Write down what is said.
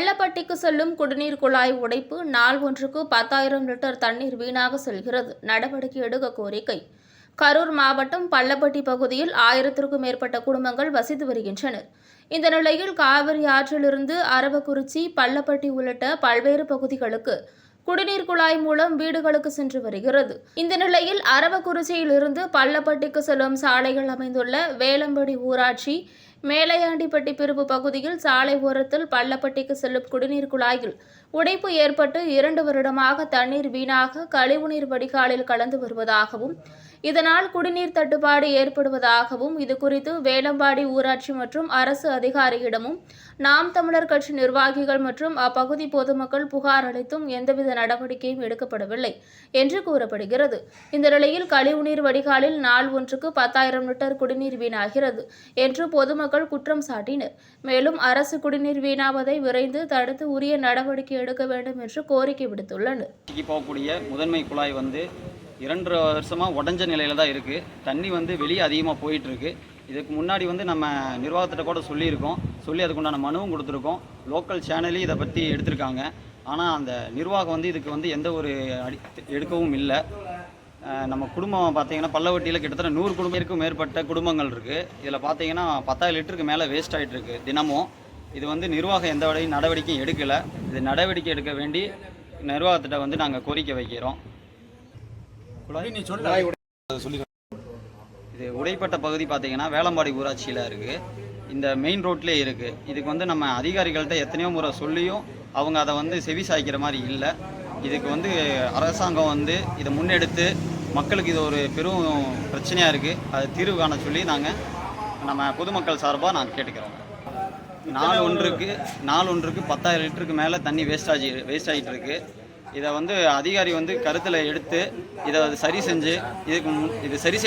செல்லும் குடிநீர் குழாய் உடைப்பு நாள் ஒன்றுக்கு பத்தாயிரம் லிட்டர் தண்ணீர் வீணாக செல்கிறது. நடவடிக்கை எடுக்க கோரிக்கை. கரூர் மாவட்டம் பள்ளப்பட்டி பகுதியில் ஆயிரத்திற்கும் மேற்பட்ட குடும்பங்கள் வசித்து வருகின்றனர். இந்த நிலையில் காவிரி ஆற்றிலிருந்து அரவக்குறிச்சி பள்ளப்பட்டி உள்ளிட்ட பல்வேறு பகுதிகளுக்கு குடிநீர் குழாய் மூலம் வீடுகளுக்கு சென்று வருகிறது. இந்த நிலையில் அரவக்குறிச்சியிலிருந்து பள்ளப்பட்டிக்கு செல்லும் சாலைகள் அமைந்துள்ள வேலம்படி ஊராட்சி மேலையாண்டிப்பட்டி பிரிவு பகுதியில் சாலை ஓரத்தில் பள்ளப்பட்டிக்கு செல்லும் குடிநீர் குழாயில் உடைப்பு ஏற்பட்டு இரண்டு வருடமாக தண்ணீர் வீணாக கழிவுநீர் வடிகாலில் கலந்து வருவதாகவும் இதனால் குடிநீர் தட்டுப்பாடு ஏற்படுவதாகவும் இதுகுறித்து வேலம்பாடி ஊராட்சி மற்றும் அரசு அதிகாரியிடமும் நாம் தமிழர் கட்சி நிர்வாகிகள் மற்றும் அப்பகுதி பொதுமக்கள் புகார் அளித்தும் எந்தவித நடவடிக்கையும் எடுக்கப்படவில்லை என்று கூறப்படுகிறது. இந்த நிலையில் கழிவுநீர் வடிகாலில் நாள் ஒன்றுக்கு பத்தாயிரம் லிட்டர் குடிநீர் வீணாகிறது என்று பொதுமக்கள் குற்றம் சாட்டினர் மேலும் அரசு குடிநீர் வீணாவதை விரைந்து தடுத்து உரிய நடவடிக்கை எடுக்க வேண்டும் என்று கோரிக்கை விடுத்துள்ளனர். போகக்கூடிய முதன்மை குழாய் வந்து இரண்டு வருஷமாக உடஞ்ச நிலையில் தான் இருக்குது தண்ணி வந்து வெளியே அதிகமாக போயிட்டுருக்கு இதுக்கு முன்னாடி வந்து நம்ம நிர்வாகத்திட்ட கூட சொல்லியிருக்கோம். சொல்லி அதுக்குண்டான மனுவும் கொடுத்துருக்கோம். லோக்கல் சேனலையும் இதை பற்றி எடுத்திருக்காங்க. ஆனால் அந்த நிர்வாகம் வந்து இதுக்கு வந்து எந்த ஒரு அடி எடுக்கவும் இல்லை. நம்ம குடும்பம் பார்த்தீங்கன்னா பல்லவட்டியில் கிட்டத்தட்ட நூறு குடும்பத்திற்கும் மேற்பட்ட குடும்பங்கள் இருக்குது இதில் பார்த்தீங்கன்னா பத்தாயிரம் லிட்டருக்கு மேலே வேஸ்ட் ஆகிட்டு இருக்கு தினமும். இது வந்து நிர்வாகம் எந்த நடவடிக்கையும் எடுக்கலை. இது நடவடிக்கை எடுக்க வேண்டி நிர்வாகத்திட்ட வந்து நாங்கள் கோரிக்கை வைக்கிறோம். இது உடைப்பட்ட பகுதி பார்த்தீங்கன்னா வேளம்பாடி ஊராட்சியில் இருக்குது இந்த மெயின் ரோட்லேயே இருக்குது இதுக்கு வந்து நம்ம அதிகாரிகள்கிட்ட எத்தனையோ முறை சொல்லியும் அவங்க அதை வந்து செவி சாய்க்கிற மாதிரி இல்லை. இதுக்கு வந்து அரசாங்கம் வந்து இதை முன்னெடுத்து மக்களுக்கு இது ஒரு பெரும் பிரச்சனையாக இருக்குது அதை தீர்வு காண சொல்லி நாங்கள் நம்ம பொதுமக்கள் சார்பாக நாங்கள் கேட்டுக்கிறோம். நாள் ஒன்றுக்கு நாள் ஒன்றுக்கு பத்தாயிரம் லிட்டருக்கு மேலே தண்ணி வேஸ்ட் ஆகி வேஸ்ட் ஆகிட்டு இருக்கு. இதை வந்து அதிகாரி வந்து கருத்தில் எடுத்து இதை சரி செஞ்சு இதுக்கு இது சரி செய்ய